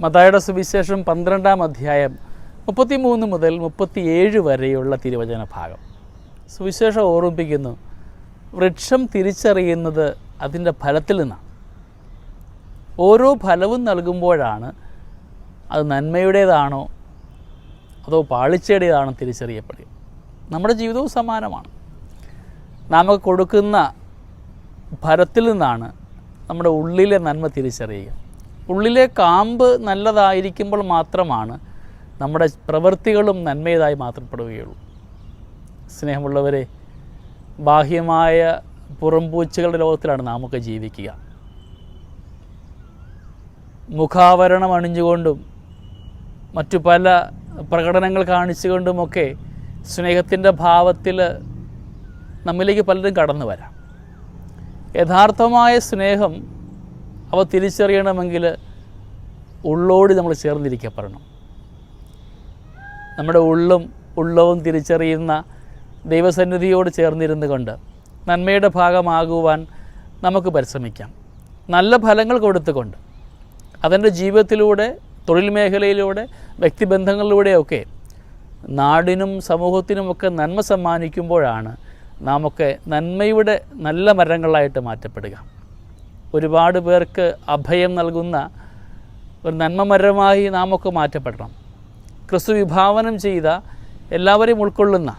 മതായുടെ സുവിശേഷം പന്ത്രണ്ടാം അധ്യായം മുപ്പത്തിമൂന്ന് മുതൽ മുപ്പത്തിയേഴ് വരെയുള്ള തിരുവചന ഭാഗം. സുവിശേഷം ഓർമ്മിപ്പിക്കുന്നു വൃക്ഷം തിരിച്ചറിയുന്നത് അതിന്റെ ഫലത്തിൽ നിന്നാണ്. ഓരോ ഫലവും നൽകുമ്പോഴാണ് അത് നന്മയുടേതാണോ അതോ പാളിച്ചയുടേതാണോ തിരിച്ചറിയപ്പെടുക. നമ്മുടെ ജീവിതവും സമാനമാണ്. നാം കൊടുക്കുന്ന ഫലത്തിൽ നിന്നാണ് നമ്മുടെ ഉള്ളിലെ നന്മ തിരിച്ചറിയുക. ഉള്ളിലെ കാമ്പ് നല്ലതായിരിക്കുമ്പോൾ മാത്രമാണ് നമ്മുടെ പ്രവൃത്തികളും നന്മയതായി മാത്രപ്പെടുകയുള്ളൂ. സ്നേഹമുള്ളവരെ ബാഹ്യമായ പുറംപൂച്ചകളുടെ ലോകത്തിലാണ് നാമൊക്കെ ജീവിക്കുക. മുഖാവരണം അണിഞ്ഞുകൊണ്ടും മറ്റു പല പ്രകടനങ്ങൾ കാണിച്ചുകൊണ്ടുമൊക്കെ സ്നേഹത്തിന്റെ ഭാവത്തിൽ നമ്മിലേക്ക് പലരും കടന്നു വരാം യഥാർത്ഥമായ സ്നേഹം അവ തിരിച്ചറിയണമെങ്കിൽ ഉള്ളോട് നമ്മൾ ചേർന്നിരിക്കപ്പെടണം. നമ്മുടെ ഉള്ളും ഉള്ളവും തിരിച്ചറിയുന്ന ദൈവസന്നിധിയോട് ചേർന്നിരുന്നു കൊണ്ട് നന്മയുടെ ഭാഗമാകുവാൻ നമുക്ക് പരിശ്രമിക്കാം. നല്ല ഫലങ്ങൾ കൊടുത്തുകൊണ്ട് അതിന്റെ ജീവിതത്തിലൂടെ തൊഴിൽ മേഖലയിലൂടെ വ്യക്തിബന്ധങ്ങളിലൂടെയൊക്കെ നാടിനും സമൂഹത്തിനുമൊക്കെ നന്മ സമ്മാനിക്കുമ്പോഴാണ് നാമൊക്കെ നന്മയുടെ നല്ല മരങ്ങളായിട്ട് മാറ്റപ്പെടുക. ഒരുപാട് പേർക്ക് അഭയം നൽകുന്ന ഒരു നന്മമരമായി നാമൊക്കെ മാറ്റപ്പെടണം. ക്രിസ്തു വിഭാവനം ചെയ്ത എല്ലാവരെയും ഉൾക്കൊള്ളുന്ന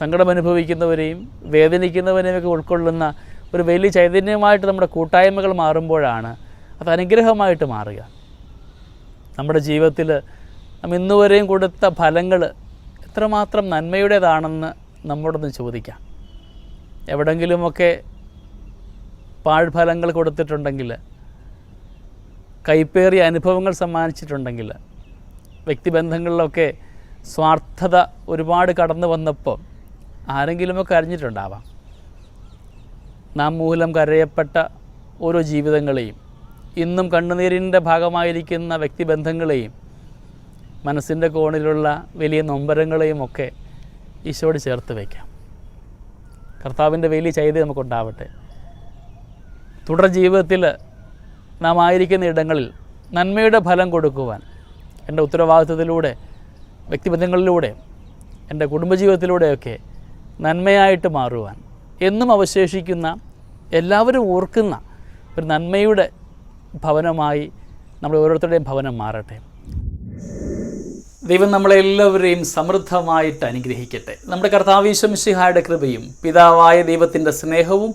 സങ്കടം അനുഭവിക്കുന്നവരെയും വേദനിക്കുന്നവരെയൊക്കെ ഉൾക്കൊള്ളുന്ന ഒരു വലിയ ചൈതന്യമായിട്ട് നമ്മുടെ കൂട്ടായ്മകൾ മാറുമ്പോഴാണ് അത് അനുഗ്രഹമായിട്ട് മാറുക. നമ്മുടെ ജീവിതത്തിൽ നാം ഇന്നുവരെയും കൊടുത്ത ഫലങ്ങൾ എത്രമാത്രം നന്മയുടേതാണെന്ന് നമ്മോടൊന്ന് ചോദിക്കാം. എവിടെങ്കിലുമൊക്കെ പാഴ്ഫലങ്ങൾ കൊടുത്തിട്ടുണ്ടെങ്കിൽ കൈപ്പേറിയ അനുഭവങ്ങൾ സമ്മാനിച്ചിട്ടുണ്ടെങ്കിൽ വ്യക്തിബന്ധങ്ങളിലൊക്കെ സ്വാർത്ഥത ഒരുപാട് കടന്നു വന്നപ്പോൾ ആരെങ്കിലുമൊക്കെ അറിഞ്ഞിട്ടുണ്ടാവാം. നാം മൂലം കരയപ്പെട്ട ഓരോ ജീവിതങ്ങളെയും ഇന്നും കണ്ണുനീരിന്റെ ഭാഗമായിരിക്കുന്ന വ്യക്തിബന്ധങ്ങളെയും മനസ്സിന്റെ കോണിലുള്ള വലിയ നൊമ്പരങ്ങളെയും ഒക്കെ ഈശോട് ചേർത്ത് വയ്ക്കാം. കർത്താവിന്റെ വലിയ ചെയ്ത് നമുക്കുണ്ടാവട്ടെ. തുടർ ജീവിതത്തിൽ നാം ആയിരിക്കുന്ന ഇടങ്ങളിൽ നന്മയുടെ ഫലം കൊടുക്കുവാൻ എന്റെ ഉത്തരവാദിത്വത്തിലൂടെ വ്യക്തിബന്ധങ്ങളിലൂടെ എന്റെ കുടുംബജീവിതത്തിലൂടെയൊക്കെ നന്മയായിട്ട് മാറുവാൻ എന്നും അവശേഷിക്കുന്ന എല്ലാവരും ഓർക്കുന്ന ഒരു നന്മയുടെ ഭവനമായി നമ്മൾ ഓരോരുത്തരുടെയും ഭവനം മാറട്ടെ. ദൈവം നമ്മളെല്ലാവരെയും സമൃദ്ധമായിട്ട് അനുഗ്രഹിക്കട്ടെ. നമ്മുടെ കർത്താവീശ്വംശിഹായുടെ കൃപയും പിതാവായ ദൈവത്തിന്റെ സ്നേഹവും